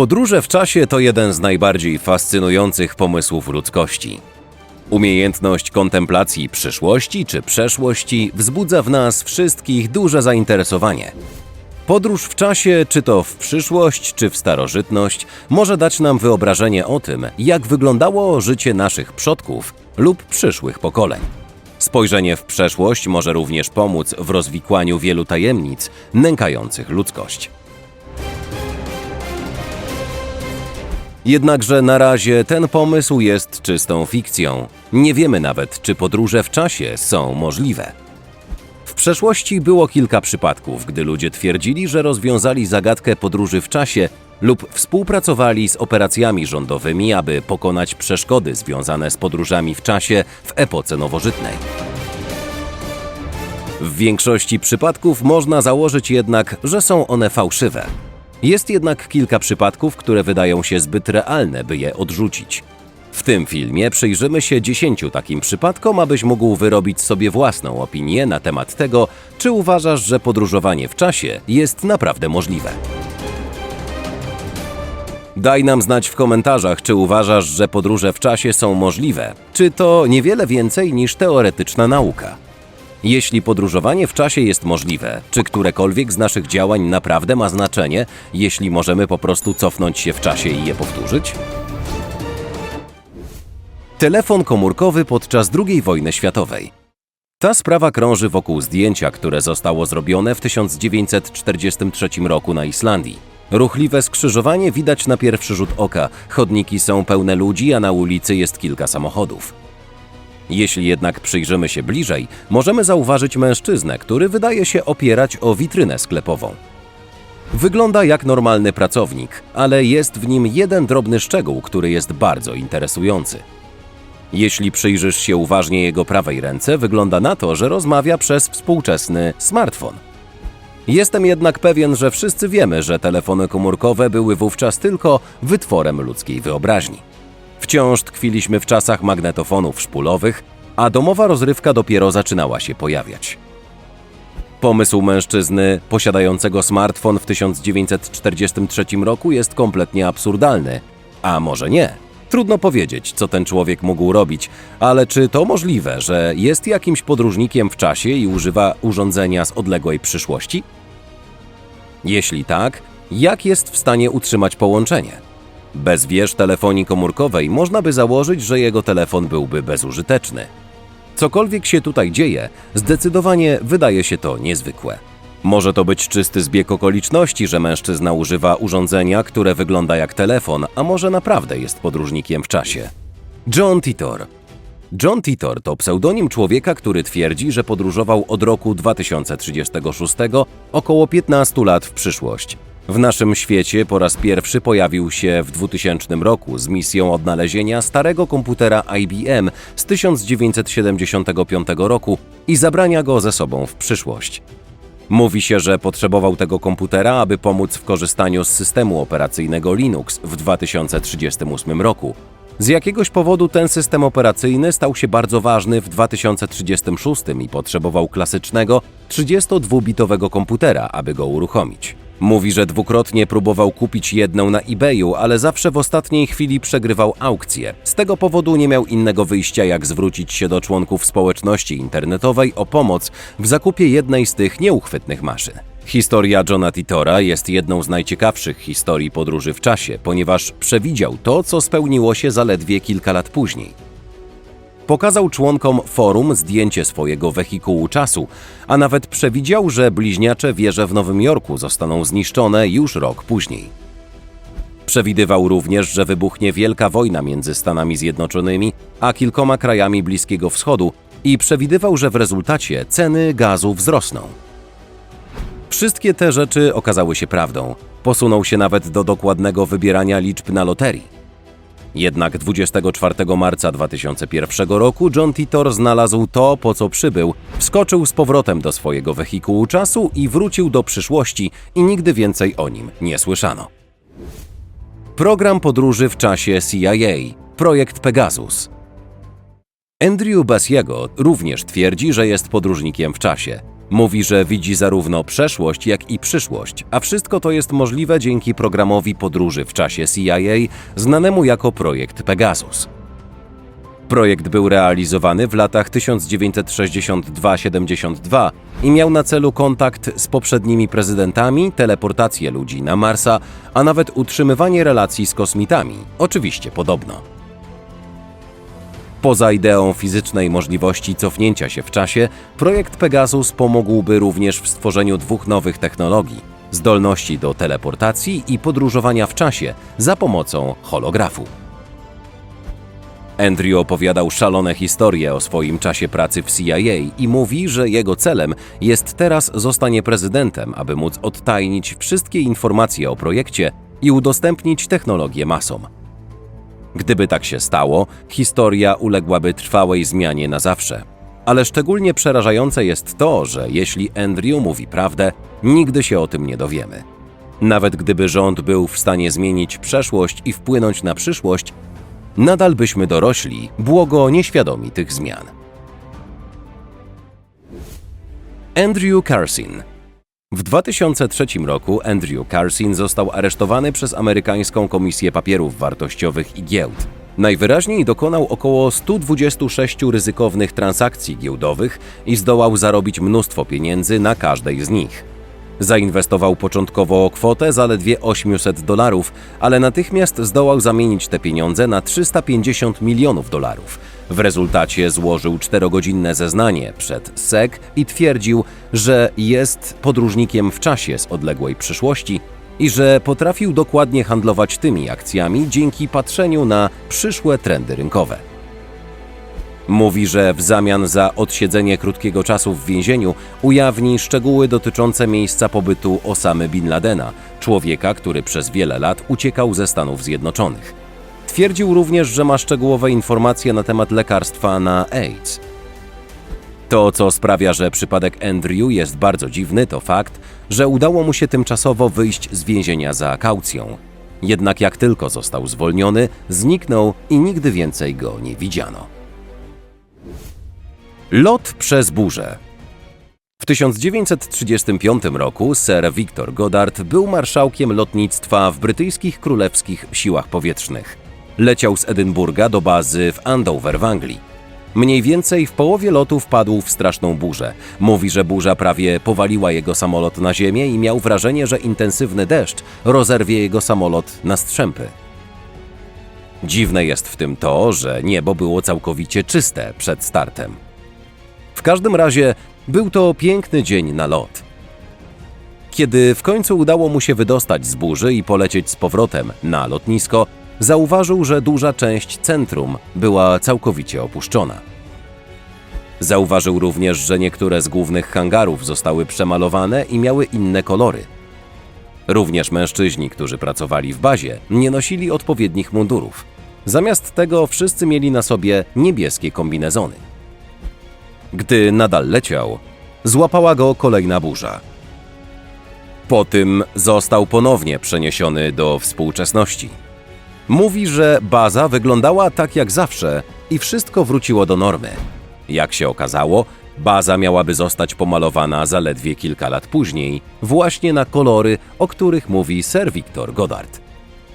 Podróże w czasie to jeden z najbardziej fascynujących pomysłów ludzkości. Umiejętność kontemplacji przyszłości czy przeszłości wzbudza w nas wszystkich duże zainteresowanie. Podróż w czasie, czy to w przyszłość, czy w starożytność, może dać nam wyobrażenie o tym, jak wyglądało życie naszych przodków lub przyszłych pokoleń. Spojrzenie w przeszłość może również pomóc w rozwikłaniu wielu tajemnic nękających ludzkość. Jednakże na razie ten pomysł jest czystą fikcją. Nie wiemy nawet, czy podróże w czasie są możliwe. W przeszłości było kilka przypadków, gdy ludzie twierdzili, że rozwiązali zagadkę podróży w czasie lub współpracowali z operacjami rządowymi, aby pokonać przeszkody związane z podróżami w czasie w epoce nowożytnej. W większości przypadków można założyć jednak, że są one fałszywe. Jest jednak kilka przypadków, które wydają się zbyt realne, by je odrzucić. W tym filmie przyjrzymy się 10 takim przypadkom, abyś mógł wyrobić sobie własną opinię na temat tego, czy uważasz, że podróżowanie w czasie jest naprawdę możliwe. Daj nam znać w komentarzach, czy uważasz, że podróże w czasie są możliwe, czy to niewiele więcej niż teoretyczna nauka. Jeśli podróżowanie w czasie jest możliwe, czy którekolwiek z naszych działań naprawdę ma znaczenie, jeśli możemy po prostu cofnąć się w czasie i je powtórzyć? Telefon komórkowy podczas II wojny światowej. Ta sprawa krąży wokół zdjęcia, które zostało zrobione w 1943 roku na Islandii. Ruchliwe skrzyżowanie widać na pierwszy rzut oka, chodniki są pełne ludzi, a na ulicy jest kilka samochodów. Jeśli jednak przyjrzymy się bliżej, możemy zauważyć mężczyznę, który wydaje się opierać o witrynę sklepową. Wygląda jak normalny pracownik, ale jest w nim jeden drobny szczegół, który jest bardzo interesujący. Jeśli przyjrzysz się uważnie jego prawej ręce, wygląda na to, że rozmawia przez współczesny smartfon. Jestem jednak pewien, że wszyscy wiemy, że telefony komórkowe były wówczas tylko wytworem ludzkiej wyobraźni. Wciąż tkwiliśmy w czasach magnetofonów szpulowych, a domowa rozrywka dopiero zaczynała się pojawiać. Pomysł mężczyzny posiadającego smartfon w 1943 roku jest kompletnie absurdalny. A może nie? Trudno powiedzieć, co ten człowiek mógł robić, ale czy to możliwe, że jest jakimś podróżnikiem w czasie i używa urządzenia z odległej przyszłości? Jeśli tak, jak jest w stanie utrzymać połączenie? Bez wież telefonii komórkowej można by założyć, że jego telefon byłby bezużyteczny. Cokolwiek się tutaj dzieje, zdecydowanie wydaje się to niezwykłe. Może to być czysty zbieg okoliczności, że mężczyzna używa urządzenia, które wygląda jak telefon, a może naprawdę jest podróżnikiem w czasie. John Titor. John Titor to pseudonim człowieka, który twierdzi, że podróżował od roku 2036 około 15 lat w przyszłość. W naszym świecie po raz pierwszy pojawił się w 2000 roku z misją odnalezienia starego komputera IBM z 1975 roku i zabrania go ze sobą w przyszłość. Mówi się, że potrzebował tego komputera, aby pomóc w korzystaniu z systemu operacyjnego Linux w 2038 roku. Z jakiegoś powodu ten system operacyjny stał się bardzo ważny w 2036 i potrzebował klasycznego 32-bitowego komputera, aby go uruchomić. Mówi, że dwukrotnie próbował kupić jedną na eBayu, ale zawsze w ostatniej chwili przegrywał aukcję. Z tego powodu nie miał innego wyjścia, jak zwrócić się do członków społeczności internetowej o pomoc w zakupie jednej z tych nieuchwytnych maszyn. Historia Johna Titora jest jedną z najciekawszych historii podróży w czasie, ponieważ przewidział to, co spełniło się zaledwie kilka lat później. Pokazał członkom forum zdjęcie swojego wehikułu czasu, a nawet przewidział, że bliźniacze wieże w Nowym Jorku zostaną zniszczone już rok później. Przewidywał również, że wybuchnie wielka wojna między Stanami Zjednoczonymi a kilkoma krajami Bliskiego Wschodu i przewidywał, że w rezultacie ceny gazu wzrosną. Wszystkie te rzeczy okazały się prawdą. Posunął się nawet do dokładnego wybierania liczb na loterii. Jednak 24 marca 2001 roku John Titor znalazł to, po co przybył, wskoczył z powrotem do swojego wehikułu czasu i wrócił do przyszłości i nigdy więcej o nim nie słyszano. Program podróży w czasie CIA, projekt Pegasus. Andrew Basiego również twierdzi, że jest podróżnikiem w czasie. Mówi, że widzi zarówno przeszłość, jak i przyszłość, a wszystko to jest możliwe dzięki programowi podróży w czasie CIA, znanemu jako projekt Pegasus. Projekt był realizowany w latach 1962-72 i miał na celu kontakt z poprzednimi prezydentami, teleportację ludzi na Marsa, a nawet utrzymywanie relacji z kosmitami. Oczywiście podobno. Poza ideą fizycznej możliwości cofnięcia się w czasie, projekt Pegasus pomógłby również w stworzeniu dwóch nowych technologii: zdolności do teleportacji i podróżowania w czasie za pomocą holografu. Andrew opowiadał szalone historie o swoim czasie pracy w CIA i mówi, że jego celem jest teraz zostanie prezydentem, aby móc odtajnić wszystkie informacje o projekcie i udostępnić technologię masom. Gdyby tak się stało, historia uległaby trwałej zmianie na zawsze. Ale szczególnie przerażające jest to, że jeśli Andrew mówi prawdę, nigdy się o tym nie dowiemy. Nawet gdyby rząd był w stanie zmienić przeszłość i wpłynąć na przyszłość, nadal byśmy dorośli, błogo nieświadomi tych zmian. Andrew Carson w 2003 roku Andrew Carson został aresztowany przez amerykańską Komisję Papierów Wartościowych i Giełd. Najwyraźniej dokonał około 126 ryzykownych transakcji giełdowych i zdołał zarobić mnóstwo pieniędzy na każdej z nich. Zainwestował początkowo kwotę zaledwie 800 dolarów, ale natychmiast zdołał zamienić te pieniądze na 350 milionów dolarów. W rezultacie złożył czterogodzinne zeznanie przed SEC i twierdził, że jest podróżnikiem w czasie z odległej przyszłości i że potrafił dokładnie handlować tymi akcjami dzięki patrzeniu na przyszłe trendy rynkowe. Mówi, że w zamian za odsiedzenie krótkiego czasu w więzieniu ujawni szczegóły dotyczące miejsca pobytu Osamy Bin Ladena, człowieka, który przez wiele lat uciekał ze Stanów Zjednoczonych. Twierdził również, że ma szczegółowe informacje na temat lekarstwa na AIDS. To, co sprawia, że przypadek Andrew jest bardzo dziwny, to fakt, że udało mu się tymczasowo wyjść z więzienia za kaucją. Jednak jak tylko został zwolniony, zniknął i nigdy więcej go nie widziano. Lot przez burzę. W 1935 roku Sir Victor Goddard był marszałkiem lotnictwa w brytyjskich królewskich siłach powietrznych. Leciał z Edynburga do bazy w Andover w Anglii. Mniej więcej w połowie lotu wpadł w straszną burzę. Mówi, że burza prawie powaliła jego samolot na ziemię i miał wrażenie, że intensywny deszcz rozerwie jego samolot na strzępy. Dziwne jest w tym to, że niebo było całkowicie czyste przed startem. W każdym razie był to piękny dzień na lot. Kiedy w końcu udało mu się wydostać z burzy i polecieć z powrotem na lotnisko, zauważył, że duża część centrum była całkowicie opuszczona. Zauważył również, że niektóre z głównych hangarów zostały przemalowane i miały inne kolory. Również mężczyźni, którzy pracowali w bazie, nie nosili odpowiednich mundurów. Zamiast tego wszyscy mieli na sobie niebieskie kombinezony. Gdy nadal leciał, złapała go kolejna burza. Po tym został ponownie przeniesiony do współczesności. Mówi, że baza wyglądała tak jak zawsze i wszystko wróciło do normy. Jak się okazało, baza miałaby zostać pomalowana zaledwie kilka lat później, właśnie na kolory, o których mówi Sir Victor Goddard.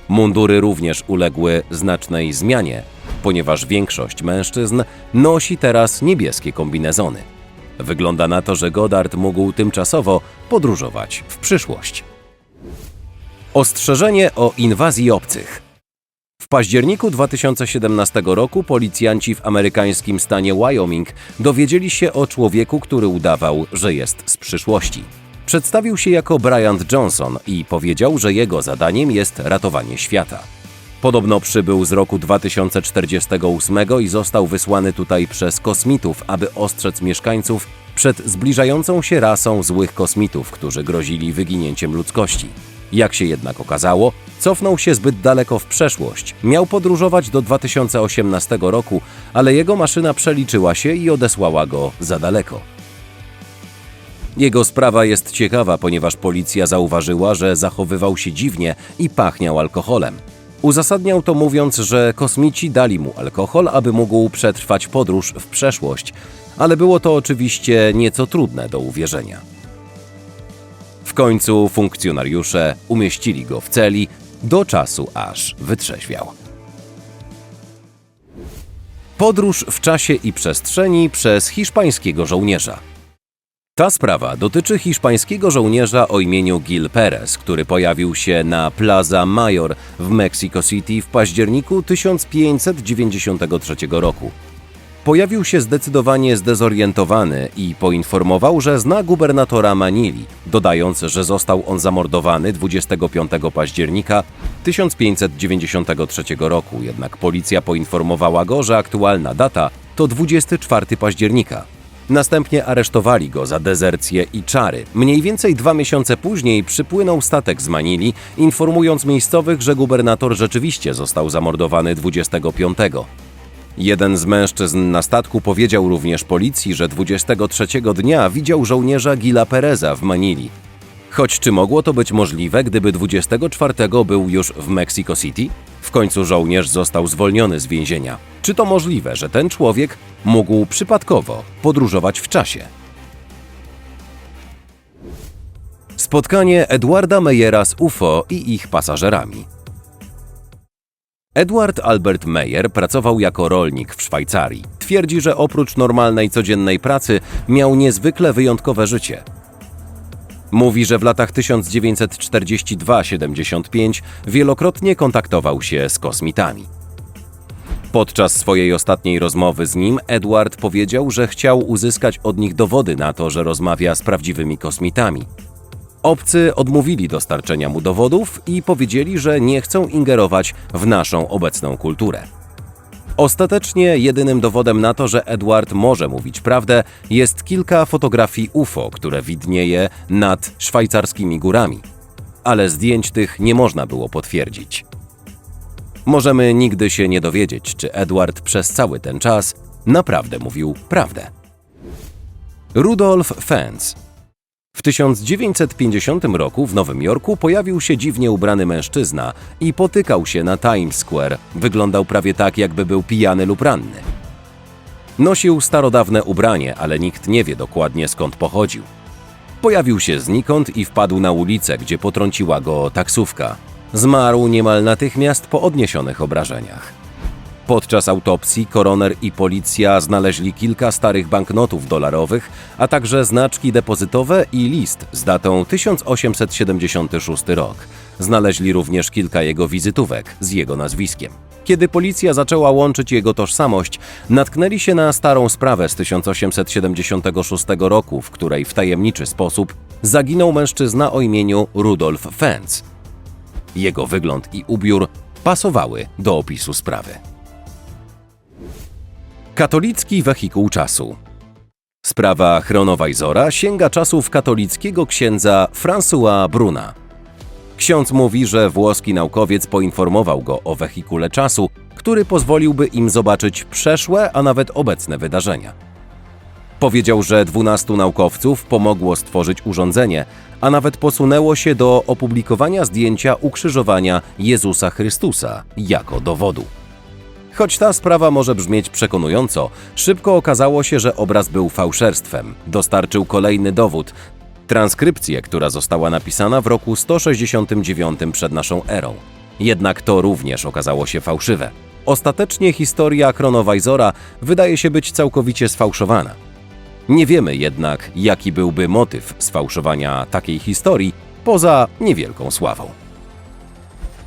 Mundury również uległy znacznej zmianie, ponieważ większość mężczyzn nosi teraz niebieskie kombinezony. Wygląda na to, że Goddard mógł tymczasowo podróżować w przyszłość. Ostrzeżenie o inwazji obcych. W październiku 2017 roku policjanci w amerykańskim stanie Wyoming dowiedzieli się o człowieku, który udawał, że jest z przyszłości. Przedstawił się jako Bryant Johnson i powiedział, że jego zadaniem jest ratowanie świata. Podobno przybył z roku 2048 i został wysłany tutaj przez kosmitów, aby ostrzec mieszkańców przed zbliżającą się rasą złych kosmitów, którzy grozili wyginięciem ludzkości. Jak się jednak okazało, cofnął się zbyt daleko w przeszłość. Miał podróżować do 2018 roku, ale jego maszyna przeliczyła się i odesłała go za daleko. Jego sprawa jest ciekawa, ponieważ policja zauważyła, że zachowywał się dziwnie i pachniał alkoholem. Uzasadniał to mówiąc, że kosmici dali mu alkohol, aby mógł przetrwać podróż w przeszłość, ale było to oczywiście nieco trudne do uwierzenia. Końcu funkcjonariusze umieścili go w celi do czasu, aż wytrzeźwiał. Podróż w czasie i przestrzeni przez hiszpańskiego żołnierza. Ta sprawa dotyczy hiszpańskiego żołnierza o imieniu Gil Perez, który pojawił się na Plaza Mayor w Mexico City w październiku 1593 roku. Pojawił się zdecydowanie zdezorientowany i poinformował, że zna gubernatora Manili, dodając, że został on zamordowany 25 października 1593 roku, jednak policja poinformowała go, że aktualna data to 24 października. Następnie aresztowali go za dezercję i czary. Mniej więcej dwa miesiące później przypłynął statek z Manili, informując miejscowych, że gubernator rzeczywiście został zamordowany 25. Jeden z mężczyzn na statku powiedział również policji, że 23 dnia widział żołnierza Gila Pereza w Manili. Choć czy mogło to być możliwe, gdyby 24 był już w Mexico City? W końcu żołnierz został zwolniony z więzienia. Czy to możliwe, że ten człowiek mógł przypadkowo podróżować w czasie? Spotkanie Edwarda Meyera z UFO i ich pasażerami. Edward Albert Meyer pracował jako rolnik w Szwajcarii. Twierdzi, że oprócz normalnej codziennej pracy miał niezwykle wyjątkowe życie. Mówi, że w latach 1942-75 wielokrotnie kontaktował się z kosmitami. Podczas swojej ostatniej rozmowy z nim Edward powiedział, że chciał uzyskać od nich dowody na to, że rozmawia z prawdziwymi kosmitami. Obcy odmówili dostarczenia mu dowodów i powiedzieli, że nie chcą ingerować w naszą obecną kulturę. Ostatecznie jedynym dowodem na to, że Edward może mówić prawdę, jest kilka fotografii UFO, które widnieje nad szwajcarskimi górami. Ale zdjęć tych nie można było potwierdzić. Możemy nigdy się nie dowiedzieć, czy Edward przez cały ten czas naprawdę mówił prawdę. Rudolf Fens w 1950 roku w Nowym Jorku pojawił się dziwnie ubrany mężczyzna i potykał się na Times Square. Wyglądał prawie tak, jakby był pijany lub ranny. Nosił starodawne ubranie, ale nikt nie wie dokładnie skąd pochodził. Pojawił się znikąd i wpadł na ulicę, gdzie potrąciła go taksówka. Zmarł niemal natychmiast po odniesionych obrażeniach. Podczas autopsji koroner i policja znaleźli kilka starych banknotów dolarowych, a także znaczki depozytowe i list z datą 1876 rok. Znaleźli również kilka jego wizytówek z jego nazwiskiem. Kiedy policja zaczęła łączyć jego tożsamość, natknęli się na starą sprawę z 1876 roku, w której w tajemniczy sposób zaginął mężczyzna o imieniu Rudolf Fens. Jego wygląd i ubiór pasowały do opisu sprawy. Katolicki wehikuł czasu. Sprawa Chronowajzora sięga czasów katolickiego księdza François Bruna. Ksiądz mówi, że włoski naukowiec poinformował go o wehikule czasu, który pozwoliłby im zobaczyć przeszłe, a nawet obecne wydarzenia. Powiedział, że 12 naukowców pomogło stworzyć urządzenie, a nawet posunęło się do opublikowania zdjęcia ukrzyżowania Jezusa Chrystusa jako dowodu. Choć ta sprawa może brzmieć przekonująco, szybko okazało się, że obraz był fałszerstwem. Dostarczył kolejny dowód transkrypcję, która została napisana w roku 169 przed naszą erą. Jednak to również okazało się fałszywe. Ostatecznie historia Chronowajzora wydaje się być całkowicie sfałszowana. Nie wiemy jednak, jaki byłby motyw sfałszowania takiej historii, poza niewielką sławą.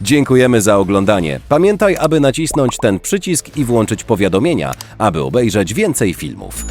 Dziękujemy za oglądanie. Pamiętaj, aby nacisnąć ten przycisk i włączyć powiadomienia, aby obejrzeć więcej filmów.